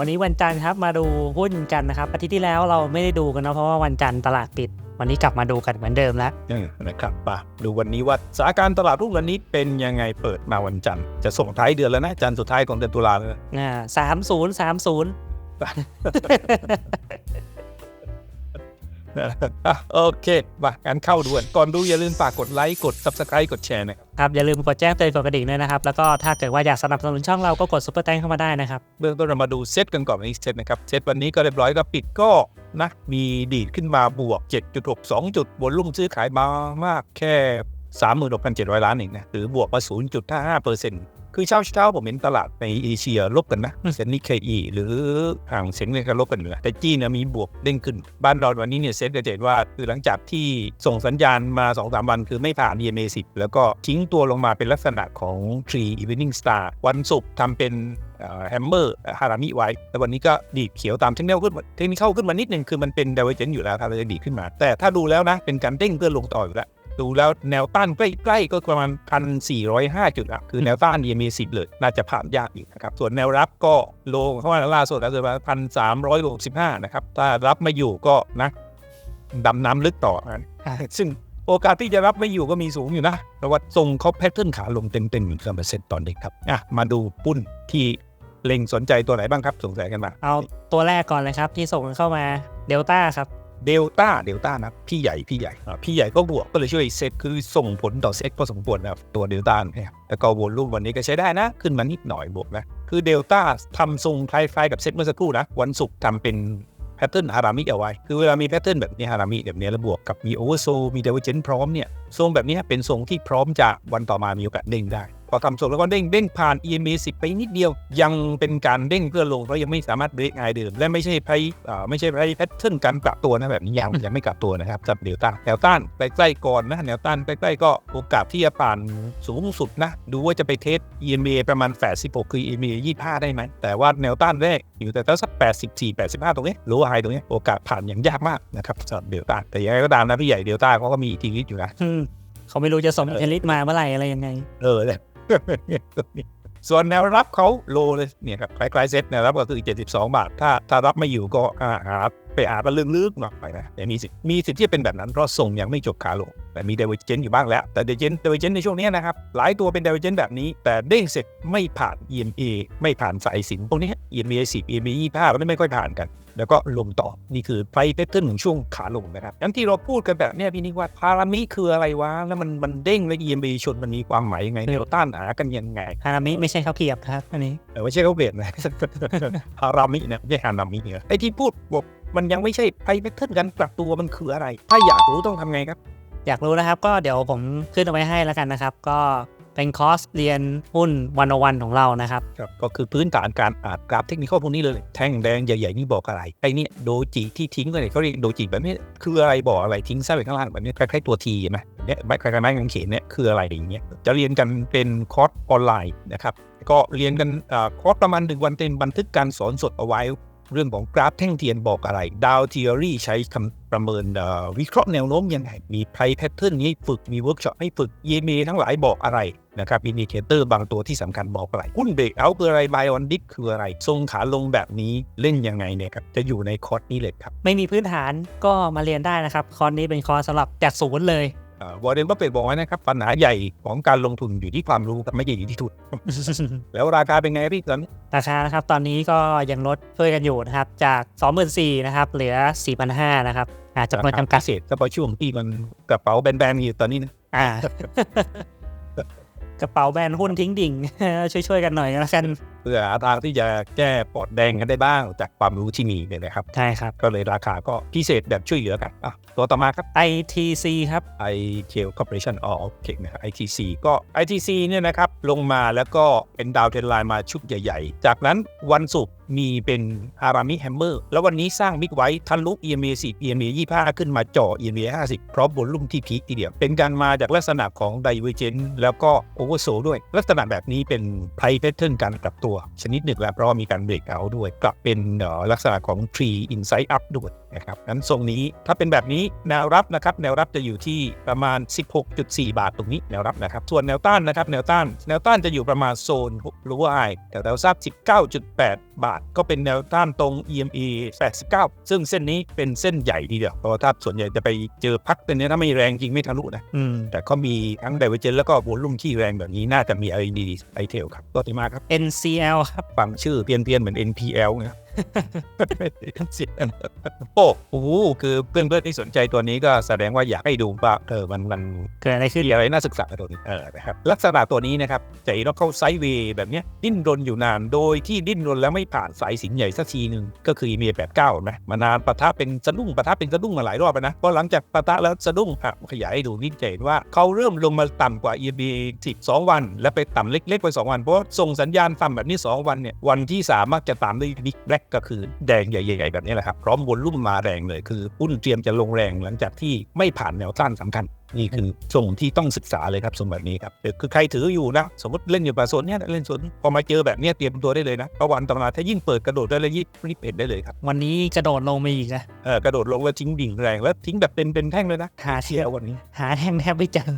วันนี้วันจันทร์ครับมาดูหุ้นกันนะครับอาทิตย์ที่แล้วเราไม่ได้ดูกันเนาะเพราะว่าวันจันทร์ตลาดปิด วันนี้กลับมาดูกันเหมือนเดิมแล้วเออนะครับป่ะดูวันนี้ว่าสถานการณ์ตลาดหุ้นวันนี้เป็นยังไงเปิดมาวันจันทร์จะส่งท้ายเดือนแล้วนะจันทร์สุดท้ายของเดือนตุลาเลยนะอ่าสามศูนย์สามศูนย์อะ โอเคมาการเข้าด่วนก่อนดูอย่าลืมฝากกดไลค์กด subscribe กดแชร์นะครับครับอย่าลืมกดแจ้งเตือนกดกระดิ่งด้วยนะครับ แล้วก็ถ้าเกิดว่าอยากสนับสนุนช่องเราก็กดซุปเปอร์แตงเข้ามาได้นะครับ เบื้องต้นเรามาดูเซตกันก่อนวันนี้เซตนะครับ เซตวันนี้ก็เรียบร้อยก็ปิดก็นะมีดีดขึ้นมาบวก 7.62 จุดบนลุ่มซื้อขายมามากแค่36,700 ล้านเองนะหรือบวกมา0.55เปอร์เซ็นต์ คือเช้าเช้าๆผมเห็นตลาดในเอเชียลบกันนะเซ็นนิเคอีหรือห่างเซ็งเนี่ยก็ลบกันอยู่นะแต่จีนนะมีบวกเด้งขึ้น บ้านเราวันนี้เนี่ยเซ็ตก็จะเห็นว่า คือหลังจากที่ส่งสัญญาณมา 2-3 วันคือไม่ผ่าน EMA 10 แล้วก็ทิ้งตัวลงมาเป็นลักษณะของ Tree Evening Star วันศุกร์ทำเป็นแฮมเมอร์ฮารามิไว้แล้ววันนี้ก็ดีดเขียวตามเทคนิคขึ้นมาเทคนิคเข้าขึ้นมานิดนึงคือมันเป็นด i เว r เจนอยู่แล้วครับเลยดีดขึ้นมา แต่ถ้าดูแล้วนะ เป็นการเด้งเพื่อลงต่ออยู่แล้ว ดูแล้วแนวต้านใกล้ๆก็ประมาณ1,405จุดอะคือแนวต้าน EMA 10เลยน่าจะผ่านยากอยู่นะครับส่วนแนวรับก็โลเข้ามาล่าสุดแล้วคือประมาณ1,365นะครับถ้ารับไม่อยู่ก็นะดำน้ำลึกต่อนะซึ่งโอกาสที่จะรับไม่อยู่ก็มีสูงอยู่นะเพราะว่าทรงเขาแพทเทิร์นขาลงเต็มๆอยู่เปอร์เซ็นต์ตอนนี้ครับอะมาดูปุ้นที่เล็งสนใจตัวไหนบ้างครับสงสัยกันมา เอาตัวแรกก่อนเลยครับที่ส่งเข้ามาเดลต้าครับ เดลต้าเดลต้านะพี่ใหญ่พี่ใหญ่อะพี่ใหญ่ก็บวกก็เลยช่วยเซตคือส่งผลต่อเซตพอสมควรนะครับตัวเดลต้าเนี่ยแล้วก็วอลลุ่มวันนี้ก็ใช้ได้นะ ขึ้นมานิดหน่อยบวกนะ คือเดลต้าทำทรงคล้ายๆกับเซตเมื่อสักครู่นะ วันศุกร์ทำเป็นแพทเทิร์นฮารามิเอาไว้ คือเวลามีแพทเทิร์นแบบนี้ฮารามิแบบนี้แล้วบวกกับมีโอเวอร์โซมีเดเวอร์เจนพร้อมเนี่ยทรงแบบนี้เป็นทรงที่พร้อมจะวันต่อมามีโอกาสเด้งได้ พอทำทรงแล้วก็เด้งเด้งผ่าน EMA 10 ไปนิดเดียว ยังเป็นการเด้งเพื่อลงเพราะยังไม่สามารถเบรกไงเดิม และไม่ใช่ไพอ่าไม่ใช่ไพแพทเทิร์นการกลับตัวนะแบบนี้ยังยังไม่กลับตัวนะครับสำหรับเดลต้าแนวต้านใกล้ๆก่อนนะแนวต้านใกล้ๆก็โอกาสที่จะผ่านสูงสุดนะ ดูว่าจะไปเทส EMA ประมาณ 86 คือ EMA 25 ได้ไหม แต่ว่าแนวต้านแรกอยู่แต่สัก 84 85 ตรงนี้โลไฮตรงนี้โอกาสผ่านอย่างยากมากนะครับสำหรับเดลต้าแต่ยังไงก็ตามนะพี่ใหญ่เดลต้าเขาก็มีอิทธิฤทธิ์อยู่นะอืมเขาไม่รู้จะส่งเทลิสมาเมื่อไหร่อะไรยังไง เออเลย ส่วนแนวรับเขาโลเลยเนี่ยครับคล้ายๆเซ็ตแนวรับก็คือ 72 บาท ถ้าถ้ารับไม่อยู่ก็อ่าหา ไปอาบลึกๆหน่อยไปนะแต่มีสิทธิ์มีสิทธิ์ที่จะเป็นแบบนั้นเพราะส่งยังไม่จบขาลง แต่มีเดเวเจนอยู่บ้างแล้ว แต่เดเวเจนเดเวเจนในช่วงนี้นะครับ หลายตัวเป็นเดเวเจนแบบนี้ แต่เด้งเสร็จไม่ผ่าน EMA ไม่ผ่านสายสินพวกนี้ EMA 10 EMA 25ก็ไม่ค่อยผ่านกัน แล้วก็ลงต่อนี่คือไฟเ a ทเทิร์นของช่วงขาลงนะครับงั้นที่เราพูดกันแบบเนี้ยพี่นิกว่าพารามิคืออะไรวะแล้วมันมันเด้งแล้ว EMA ชนมันมีความหมายยังไงเราต้านหากันยังไงฮานามิไม่ใช่ข้าวเกรียบครับอันนี้เออไม่ใช่เขาเบรดนะฮารามินะไม่ใช่ฮานามิเนี่ยไอ้ที่พูดบอก มันยังไม่ใช่ไพแพทเทิร์นการปรับตัวมันคืออะไร ถ้าอยากรู้ต้องทำไงครับ อยากรู้นะครับก็เดี๋ยวผมขึ้นเอาไว้ให้แล้วกันนะครับ ก็เป็นคอร์สเรียนหุ้นวันวันของเรานะครับครับ ก็คือพื้นฐานการอ่านกราฟเทคนิคพวกนี้เลย แท่งแดงใหญ่ๆนี่บอกอะไร ไอ้เนี่ยโดจิที่ทิ้งไปเนี่ยเขาเรียกโดจิแบบนี้คืออะไรบอกอะไรทิ้งซะไปข้างล่างแบบนี้คล้ายๆตัวทีไหมเนี่ยคล้ายๆไม้กางเขนเนี่ยคืออะไรอย่างเงี้ยจะเรียนกันเป็นคอร์สออนไลน์นะครับก็เรียนกันอ่าคอร์สประมาณหนึ่งวันเต็มบันทึกการสอนสดเอาไว้ เรื่องของกราฟแท่งเทียนบอกอะไรดาวทีอรี่ใช้คำประเมินวิเคราะห์แนวโน้มยังไง มีไพแพทเทิร์นนี้ฝึกมีเวิร์กช็อปให้ฝึกเยเมทั้งหลายบอกอะไรนะครับอินดิเคเตอร์บางตัวที่สำคัญบอกอะไรหุ้นเบรกเอาคืออะไรไบออนดิฟคืออะไร ทรงขาลงแบบนี้เล่นยังไงเนี่ยครับ จะอยู่ในคอร์สนี้เลยครับ ไม่มีพื้นฐานก็มาเรียนได้นะครับ คอร์สนี้เป็นคอร์สสำหรับจากศูนย์เลย วอร์เรนบัฟเฟตบอกไว้นะครับปัญหาใหญ่ของการลงทุนอยู่ที่ความรู้ครับไม่ใช่อยู่ที่ทุน แล้วราคาเป็นไงพี่ตอนนี้ราคานะครับตอนนี้ก็ยังลดช่วยกันอยู่นะครับจาก 24,000นะครับเหลือ 4,500นะครับอาจจะจำนวนจำกัดพิเศษเฉพาะช่วงที่มันกระเป๋าแบนๆอยู่ตอนนี้นะอ่ากระเป๋าแบรนด์หุ้นทิ้งดิ่งช่วยๆกันหน่อยแล้วกันเพื่อหาทางที่จะแก้ปอดแดงกันได้บ้างจากความรู้ที่มีเนี่ยนะครับ ใช่ครับ ก็เลยราคาก็พิเศษแบบช่วยเหลือกันอะตัวต่อมาครับ ITC ครับ i t e l Corporation อ๋อโอเคนะครับ ITC ก็ ITC เนี่ยนะครับลงมาแล้วก็เป็นดาวเทรนไลน์มาชุดใหญ่ ๆ จากนั้นวันศุกร์มีเป็นฮารามิแฮมเมอร์แล้ววันนี้สร้างบิ๊กไว้ทะลุ EMA 10 EMA 25 ขึ้นมาจ่อ EMA 50 พร้อมบนลุ่มที่พีคทีเดียว เป็นการมาจากลักษณะของ Divergent แล้วก็ Oversold ด้วย ลักษณะแบบนี้เป็น Price Pattern การกลับตัวชนิดหนึ่งแล้วเพราะว่ามีการเบรกเอาด้วย กลับเป็นลักษณะของ Tree Inside Up ด้วย นะครับนั้นทรงนี้ถ้าเป็นแบบนี้แนวรับนะครับแนวรับจะอยู่ที่ประมาณ 16.4 บาทตรงนี้แนวรับนะครับส่วนแนวต้านนะครับแนวต้าน แนวต้านจะอยู่ประมาณโซนรู้ว่าไอแต่แถวทราบ19.8 บาท ก็เป็นแนวต้านตรง EMA 89 ซึ่งเส้นนี้เป็นเส้นใหญ่ทีเดียวเพราะว่าถ้าส่วนใหญ่จะไปเจอพักตัวนี้ถ้าไม่แรงจริงไม่ทะลุนะอืมแต่ก็มีทั้งไดเวอร์เจนแล้วก็วอลลุ่มที่แรงแบบนี้น่าจะมีอะไรดีๆไอเทลครับตัวที่มาครับ NCL ครับฟังชื่อเพี้ยนๆเหมือน NPL ไงโอ้โหคือเพื่อนๆที่สนใจตัวนี้ก็แสดงว่าอยากให้ดูว่าเออมันมันเกิดอะไรขึ้นมีอะไรน่าศึกษากับตัวนี้เออนะครับลักษณะตัวนี้นะครับจะเห็นว่าเข้าไซด์เวย์แบบเนี้ยดิ้นรนอยู่นานโดยที่ดิ้นรนแล้วไม่ผ่านสายสินใหญ่สักทีหนึ่งก็คือเมียแปดเก้านะมานานปะทะเป็นสะดุ้งปะทะเป็นสะดุ้งมาหลายรอบแล้วนะพอหลังจากปะทะแล้วสะดุ้งอะขยายให้ดูนี่จะเห็นว่าเขาเริ่มลงมาต่ำกว่า EMA 12 วัน แล้วไปต่ำเล็กๆไป2วันเพราะว่าส่งสัญญาณต่ำแบบนี้ 2 วันเนี่ยวันที่สามมักจะตามด้วยบิ๊กแบล็กก็คือแดงใหญ่ๆแบบนี้แหละครับพร้อมวนลุ่มมาแรงเลยคือหุ้นเตรียมจะลงแรงหลังจากที่ไม่ผ่านแนวต้านสำคัญนี่คือส่งที่ต้องศึกษาเลยครับทรงแบบนี้ครับคือใครถืออยู่นะสมมติเล่นอยู่แบบโซนเนี้ยเล่นโซนพอมาเจอแบบเนี้ยเตรียมตัวได้เลยนะเพราะวันต่อมาถ้ายิ่งเปิดกระโดดได้เลยยิ่งรีบเห็นได้เลยครับ วันนี้กระโดดลงมาอีกนะเออกระโดดลงแล้วทิ้งดิ่งแรงแล้วทิ้งแบบเป็นเป็นแท่งเลยนะหาเชีเชียยววันนี้ หาแท่งแทบไม่เจอ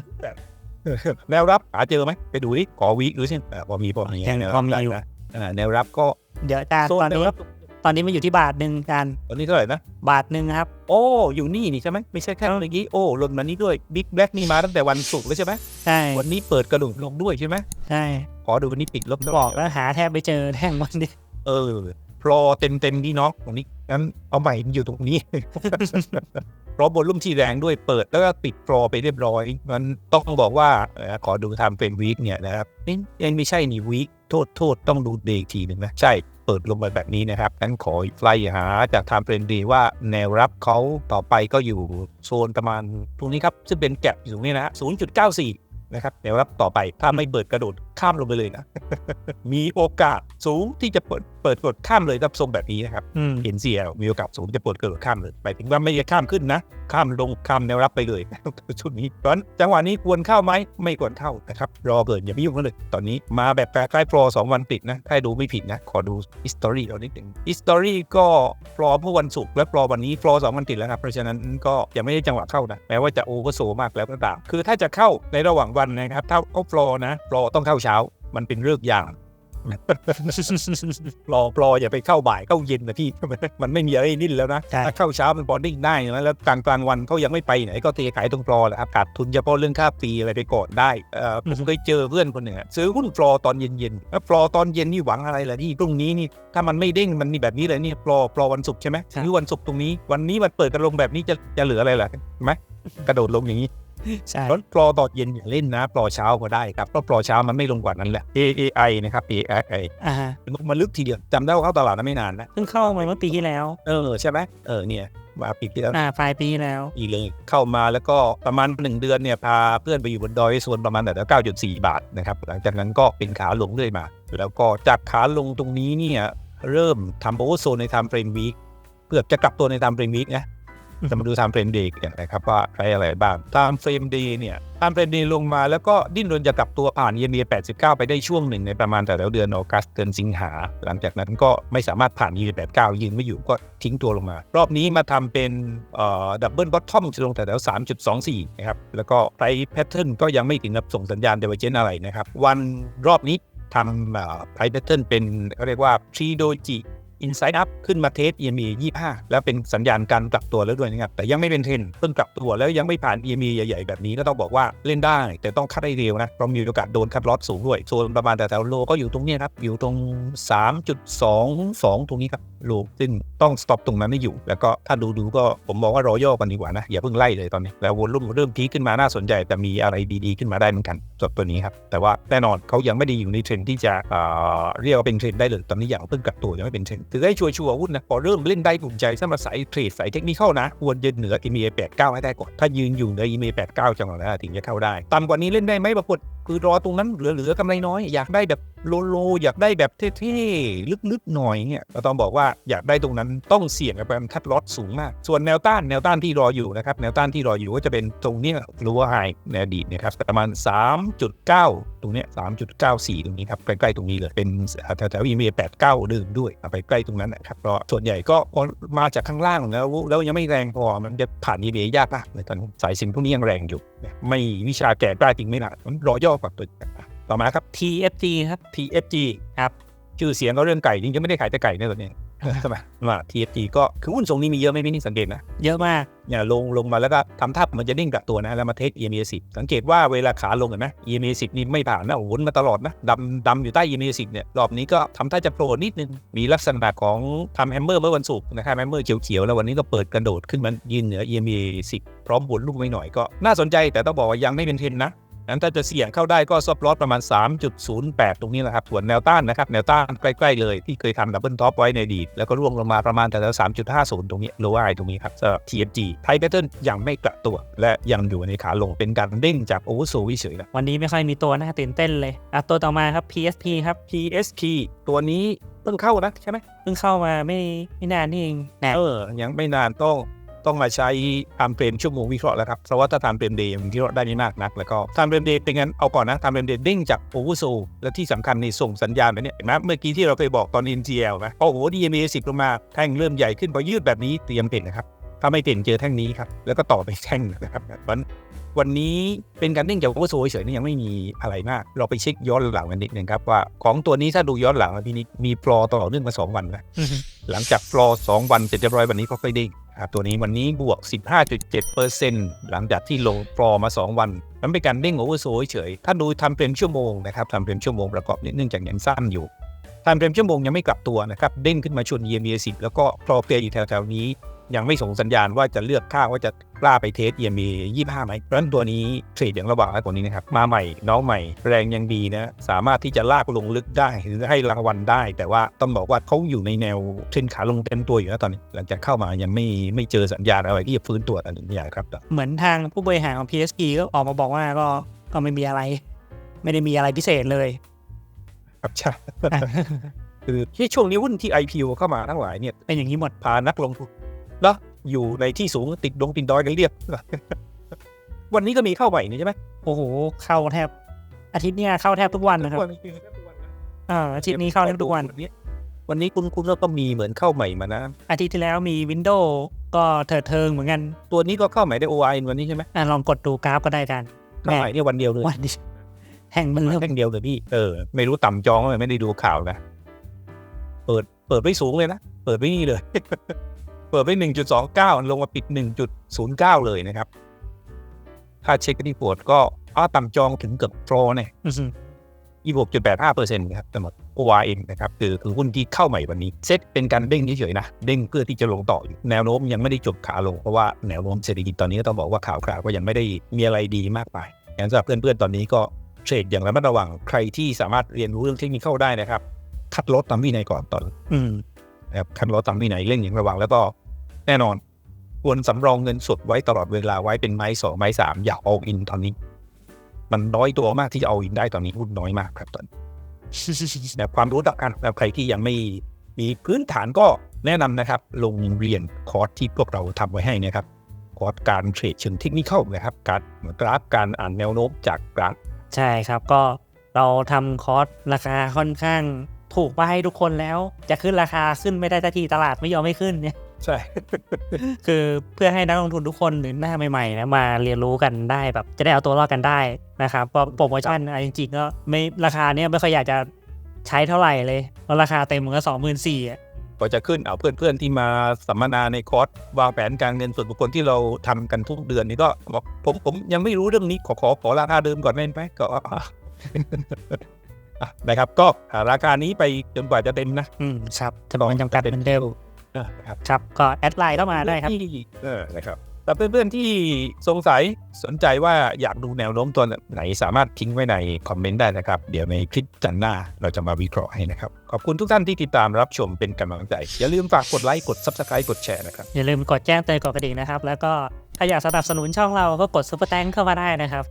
แนวรับหาเจอไหมไปดูดิขอวีคหรือเช่นพอมีพอมียังแนวพรัอบมีได้อยู่นะอ่าแนวรับก็เดี๋ยวอาจารย์โซตอนนแนวนี้รับ ตอนนี้มันอยู่ที่บาทหนึ่งกันตอนนี้เท่าไหร่นะ บาทหนึ่งครับ โอ้อยู่นี่นี่ใช่ไหมไม่ใช่แค่เมื่อกี้โอ้ลงมานี้ด้วยบิ๊กแบล็กนี่มาตั้งแต่วันศุกร์แล้วใช่ไหมใช่วันนี้เปิดกระโดดลงด้วยใช่ไหมใช่ขอดูวันนี้ปิดลบบอกแล้วหาแทบไม่เจอแท่งวันนี้เออพลอเต็มเต็มๆที่น้องตรงนี้งั้นเอาใหม่มันอยู่ตรงนี้เพราะบนลุ่มที่แรงด้วยเปิดแล้วก็ปิดฟลอไปเรียบร้อยมันต้องบอกว่าเอ่อขอดูทำเป็นวีคเนี่ยนะครับนี่ยังไม่ใช่นี่วีคโทษโทษต้องดูเดย์อีกทีหนึ่งนะใช่ เปิดลงมาแบบนี้นะครับงั้นขอไล่หาจากทำเฟรนดีว่าแนวรับเขาต่อไปก็อยู่โซนประมาณตรงนี้ครับ ซึ่งเป็นแก็บอยู่นี่นะฮะ0.94 นะครับแนวรับต่อไปถ้าไม่เปิดกระโดด ข้ามลงไปเลยนะ มีโอกาสสูงที่จะเปิดเปิดกระโดดข้ามเลยรับทรงแบบนี้นะครับอืมเห็นเสียมีโอกาสสูงจะปลดกระโดดข้ามเลยหมายถึงว่าไม่ได้ข้ามขึ้นนะ ข้ามลงข้ามแนวรับไปเลยชุดนี้เพราะฉะนั้นจังหวะนี้ควรเข้าไหมไม่ควรเข้านะครับรอเกิดอย่าไปยุ่งกันเลย ตอนนี้มาแบบใกล้ๆฟลอสองวันติดนะถ้าดูไม่ผิดนะขอดู history เรานิดหนึ่ง history ก็ฟลอเมื่อวันศุกร์และฟลอวันนี้ฟลอสองวันติดแล้วครับเพราะฉะนั้นก็ยังไม่ได้จังหวะเข้านะแม้ว่าจะโอเวอร์โซมากแล้วก็ตามคือถ้าจะเข้าในระหว่างวันนะครับถ้าเข้าฟลอนะฟลอต้องเข้าเช้ามันเป็นเรื่องอย่างรอรออย่าไปเข้าบ่ายเข้าเย็นนะพี่มันไม่มีอะไรนิ่นแล้วนะใช่ถ้าเข้าเช้ามันพอนิ่งได้นะแล้วกลางกลางวันเขายังไม่ไปไหนก็เทขายตรงฟลอแหละครับขาดทุนเฉพาะเรื่องค่าฟรีอะไรไปก่อนได้เออผมเคยเจอเพื่อนคนหนึ่งอะซื้อหุ้นฟลอตอนเย็นๆแล้วฟลอตอนเย็นนี่หวังอะไรล่ะที่พรุ่งนี้นี่ถ้ามันไม่เด้งมันนี่แบบนี้เลยนี่ฟลอฟลอวันศุกร์ใช่ไหมใช่ซื้อวันศุกร์ตรงนี้ วันนี้มันเปิดกระลงแบบนี้จะจะเหลืออะไรล่ะเห็นไหมกระโดดลงอย่างนี้ ใช่รถปลอตอนเย็นอย่าเล่นนะปลอเช้าก็ได้ครับเพราะปลอเช้ามันไม่ลงกว่านั้นแหละ AAI นะครับ AAI อ่าฮะมันลึกทีเดียวจำได้ว่าเข้าตลาดนั้นไม่นานนะเพิ่งเข้ามาเมื่อปีที่แล้ว เออใช่ไหมเออเนี่ยมาปีที่แล้วอ่าปลายปีที่แล้วอีเลยเข้ามาแล้วก็ประมาณ1เดือนเนี่ยพาเพื่อนไปอยู่บนดอยส่วนประมาณแต่เก้าจุดสี่บาทนะครับหลังจากนั้นก็เป็นขาลงเรื่อยมา แล้วก็จากขาลงตรงนี้เนี่ยเริ่มทำโอเวอร์โซนในไทม์เฟรมวีคเกือบจะกลับตัวในไทม์เฟรมวีคนะ จะมาดู time frame day กันนะครับว่าใช้อะไรบ้าง time frame day เนี่ย time frame day ลงมาแล้วก็ดิ้นรนจะกลับตัวผ่าน EMA 89 ไปได้ช่วงหนึ่งในประมาณแต่แล้วเดือนออกัสเดือนสิงหา หลังจากนั้นก็ไม่สามารถผ่าน EMA 89 ยืนไม่อยู่ก็ทิ้งตัวลงมา รอบนี้มาทำเป็นดับเบิลบอททอมจะลงแต่แถว3.24 นะครับ แล้วก็ไพรแพทเทิร์นก็ยังไม่ถึงกับส่งสัญญาณเดเวเจนอะไรนะครับ วันรอบนี้ทำไพรแพทเทิร์นเป็นเขาเรียกว่าทรีโดจิ Inside Up ขึ้นมาเทส EMA 25 แล้วเป็นสัญญาณการกลับตัวแล้วด้วยนะครับ แต่ยังไม่เป็นเทรนด์เพิ่งกลับตัวแล้วยังไม่ผ่าน EMA ใหญ่ๆ แบบนี้ก็ต้องบอกว่าเล่นได้ แต่ต้องคัดให้เร็วนะเพราะมีโอกาสโดนคัดลอตสูงด้วยโซนประมาณแต่แถวโลก็อยู่ตรงนี้ครับ อยู่ตรง 3.22 ตรงนี้ครับโลซึ่งต้องสต็อปตรงนั้นให้อยู่ แล้วก็ถ้าดูดูก็ผมมองว่ารอย่อกันดีกว่านะอย่าเพิ่งไล่เลยตอนนี้แล้ววอลุ่มเริ่มพีขึ้นมาน่าสนใจแต่มีอะไรดีๆขึ้นมาได้เหมือนกันสำหรับตัวนี้ครับแต่ว่าแน่นอนเขายังไม่ได้อยู่ในเทรนที่จะเเรียกว่าเป็นเทรนได้เลยตอนนี้อย่างเพิ่งกลับตัวยังไม่เป็นเทรนถือให้ชัวร์ๆหุ้นนะพอเริ่มเล่นได้กลุ่มใจสำหรับสายเทรดสายเทคนิคเข้านะควรยืนเหนือ EMA 89ให้ได้ก่อน ถ้ายืนอยู่เหนือ EMA 89จังหวะนั้นถึงจะเข้าได้ต่ำกว่านี้เล่นได้ไหมปรากฏคือรอตรงนั้นเหลือๆกำไรน้อยอยากได้แบบโลโลอยากได้แบบเท่ๆลึกๆหน่อยเนี่ยก็ต้องบอกว่าอยากได้ตรงนั้นต้องเสี่ยงกับการคัดลอตสูงมาก ส่วนแนวต้านแนวต้านที่รออยู่นะครับแนวต้านที่รออยู่ก็จะเป็นตรงเนี้ยรู้ว่าไฮในอดีตนะครับประมาณ 3.9 ตรงเนี้ย3.94 ตรงนี้ครับใกล้ๆตรงนี้เลยเป็นแถวๆ EMA 89ดื่มด้วยไปใกล้ตรงนั้นนะครับเพราะส่วนใหญ่ก็มาจากข้างล่างแล้วแล้วยังไม่แรงพอมันจะผ่าน EMA ยากมากเลยตอนสายสินพวกนี้ยังแรงอยู่ ไม่วิชาแก่กล้าจริงไม่นานมันรอย่อกับตัว ต่อมาครับ TFG ครับ TFG ครับชื่อเสียงก็เรื่องไก่จริงจะไม่ได้ขายแต่ไก่เนี่ยตัวเนี้ยใช่ไหมว่า TFG ก็คือหุ้นทรงนี้มีเยอะไหมพี่นี่สังเกตนะเยอะมากเนี่ยลงลงมาแล้วก็ทำท่าเหมันจะเด้งกลับตัวนะแล้วมาเทส EMA 10สังเกตว่าเวลาขาลงเห็นไหม EMA 10นี่ไม่ผ่านนะโอ้โหวนมาตลอดนะดำดำอยู่ใต้ EMA 10เนี่ยรอบนี้ก็ทำท่าจะโผล่นิดนึงมีลักษณะของทำแฮมเมอร์เมื่อวันศุกร์นะครับแฮมเมอร์เขียวๆแล้ววันนี้ก็เปิดกระโดดขึ้นมายืนเหนือ EMA 10พร้อมบวนลูกไม่หน่อยก็น่าสนใจแต่ต้องบอกว่ายังไม่เป็นเทรนด์นะ นั้นถ้าจะเสี่ยงเข้าได้ก็ซอฟต์ลอสประมาณ 3.08 ตรงนี้แหละครับส่วนแนวต้านนะครับ แนวต้านใกล้ๆเลยที่เคยทำดับเบิลท็อปไว้ในอดีตแล้วก็ร่วงลงมาประมาณแต่ละ3.50 ตรงนี้โลวายตรงนี้ครับสำหรับ TFG ไทยแพทเทิร์นยังไม่กระตัว และยังอยู่ในขาลงเป็นการเด้งจากโอเวอร์โซวิเฉยๆนะวันนี้ไม่ค่อยมีตัวน่าตื่นเต้นเลยอะตัวต่อมาครับ PSP ครับ PSP ตัวนี้เพิ่งเข้านะใช่ไหมเพิ่งเข้ามาไม่ไม่นานนี่เองแหนเออยังไม่นานต้อง ต้องมาใช้ทำเฟรมชั่วโมงวิเคราะห์แล้วครับ เพราะว่าถ้าทำเฟรมเดย์มันวิเคราะห์ได้ไม่มากนัก แล้วก็ทำเฟรมเดย์เป็นงั้นเอาก่อนนะทำเฟรมเดย์เด้งจากโอเวอร์โซและที่สำคัญนี่ส่งสัญญาณไปเนี่ยเห็นไหมเมื่อกี้ที่เราเคยบอกตอน NGL นะโอ้โห DMA 10ลงมาแท่งเริ่มใหญ่ขึ้นพอยืดแบบนี้เตรียมเต็นนะครับถ้าไม่เต็นเจอแท่งนี้ครับแล้วก็ต่อไปแท่งนะครับวันวันนี้เป็นการเด้งจากโอเวอร์โซเฉยๆนี่ยังไม่มีอะไรมาก เราไปเช็คย้อนหลังกันนิดนึงครับว่าของตัวนี้ถ้าดูย้อนหลังนะพี่นิดมีฟลอร์ต่อเนื่องมาสองวันแล้วหลังจากฟลอร์2วันเสร็จเรียบร้อยวันนี้ก็ค่อยเด้ง ครับตัวนี้วันนี้บวก 15.7%หลังจากที่ลงฟลอร์มา 2 วัน มันเป็นการเด้งโอเวอร์โซเฉย ถ้าดูทำเป็นชั่วโมงนะครับทำเป็นชั่วโมงประกอบเนื่องจากยังสั้นอยู่ทำเป็นชั่วโมงยังไม่กลับตัวนะครับ เด้งขึ้นมาชนเยียมีสิบแล้วก็ฟลอเปย์อยู่แถวๆนี้ ยังไม่ส่งสัญญาณว่าจะเลือกค่าว่าจะกล้าไปเทส EMA 25 ไหมเพราะฉะนั้นตัวนี้เทรดอย่างระหว่างให้ตัวนี้นะครับ มาใหม่ น้องใหม่ แรงยังดีนะ สามารถที่จะลากลงลึกได้ หรือให้รางวัลได้ แต่ว่าต้องบอกว่าเขาอยู่ในแนวเทรนขาลงเต็มตัวอยู่นะตอนนี้ หลังจากเข้ามายังไม่ไม่เจอสัญญาณอะไรที่จะฟื้นตัวอันนี้ครับ เหมือนทางผู้บริหารของ PSP ก็ออกมาบอกว่าก็ก็ไม่มีอะไร ไม่ได้มีอะไรพิเศษเลย ครับใช่คือที่ช่วงนี้หุ้นที่ IPO เข้ามาทั้งหลายเนี่ยเป็นอย่างนี้หมดพานักลงทุน แล้วอยู่ในที่สูงติดดงติดดอยกันเรียบ วันนี้ก็มีเข้าใหม่นี่ใช่ไหมโอ้โห เข้าแทบ อาทิตย์เนี้ยเข้าแทบทุกวันนะครับวันนี้คือทุกวันนะอ่าอาทิตย์นี้เข้าแทบทุกวันวันนี้คุณคุณก็มีเหมือนเข้าใหม่มานะ อาทิตย์ที่แล้วมี Windows ก็เถิดเทิงเหมือนกัน ตัวนี้ก็เข้าใหม่ได้ OI วันนี้ใช่ไหมอะลองกดดูกราฟก็ได้กันเข้าใหม่เนี่ยวันเดียวเลยวันนี้แห่งมันเริ่มแค่เดียวเลยพี่เออไม่รู้ต่ำจองเลยไม่ได้ดูข่าวนะเปิดเปิดไว้สูงเลยนะเปิดไว้นี่เลย เปิดไว้หนึ่งจุดสองเก้าลงมาปิดหนึ่งจุดศูนย์เก้าเลยนะครับ ถ้าเช็คกันที่ปวดก็อ้าต่ำจองถึงเกือบโปรเนี่ยอื้อหือยี่หกจุดแปดห้าเปอร์เซ็นต์ครับทั้งหมด ORM นะครับคือคือหุ้นที่เข้าใหม่วันนี้ เซ็ตเป็นการเด้งเฉยๆนะ เด้งเพื่อที่จะลงต่ออยู่แนวโน้มยังไม่ได้จบขาลง เพราะว่าแนวโน้มเศรษฐกิจตอนนี้ก็ต้องบอกว่าข่าวคราวก็ยังไม่ได้มีอะไรดีมากไปงั้นสำหรับเพื่อนๆตอนนี้ก็เทรดอย่างระมัดระวังใครที่สามารถเรียนรู้เรื่องเทคนิคเข้าได้นะครับ คัดลดตามวินัยก่อนตอนอืม นะครับคัดลดตามวินัยเล่นอย่างระวัง แล้วก็แน่นอนควรสำรองเงินสดไว้ตลอดเวลาไว้เป็นไม้สองไม้สามอย่าเอาอินตอนนี้ มันน้อยตัวมากที่จะเอาอินได้ตอนนี้หุ้นน้อยมากครับตอนนี้แบบความรู้ต่างกันแบบใครที่ยังไม่มีพื้นฐานก็แนะนำนะครับ ลงเรียนคอร์สที่พวกเราทำไว้ให้นะครับ คอร์สการเทรดเชิงเทคนิคเข้านะครับ การกราฟการอ่านแนวโน้มจากกราฟใช่ครับก็เราทำคอร์สราคาค่อนข้าง ถูกมาให้ทุกคนแล้ว จะขึ้นราคาขึ้นไม่ได้สักทีตลาดไม่ยอมให้ขึ้นเนี่ยใช่ คือเพื่อให้นักลงทุนทุกคนหรือหน้าใหม่ๆนะมาเรียนรู้กันได้แบบจะได้เอาตัวรอดกันได้นะครับก็โปรโมชั่นอะไรจริงๆก็ไม่ราคาเนี้ยไม่ค่อยอยากจะใช้เท่าไหร่เลยเพราะราคาเต็มมันก็สองหมื่นสี่อะพอจะขึ้นเอาเพื่อนๆที่มาสัมมนาในคอร์สวางแผนการเงินส่วนบุคคลที่เราทำกันทุกเดือนนี่ก็บอกผมผมยังไม่รู้เรื่องนี้ขอขอขอราคาเดิมก่อนได้ไหมก็ อะอะนะครับ ก็อะราคานี้ไปจนกว่าจะเต็มนะ อืมครับจะบอกจำกัดเหมือนเดิมอะนะครับ ครับก็แอดไลน์เข้ามาได้ครับที่เออนะครับแต่เพื่อนๆที่สงสัยสนใจว่าอยากดูแนวโน้มตัวไหนสามารถทิ้งไว้ในคอมเมนต์ได้นะครับ เดี๋ยวในคลิปจันทร์หน้าเราจะมาวิเคราะห์ให้นะครับ ขอบคุณทุกท่านที่ติดตามรับชมเป็นกำลังใจ อย่าลืมฝากกดไลค์กด Subscribe กดแชร์นะครับ อย่าลืมกดแจ้งเตือนกดกระดิ่งนะครับ แล้วก็ถ้าอยากสนับสนุนช่องเราก็กดซุปเปอร์แตงเข้ามาได้นะครับ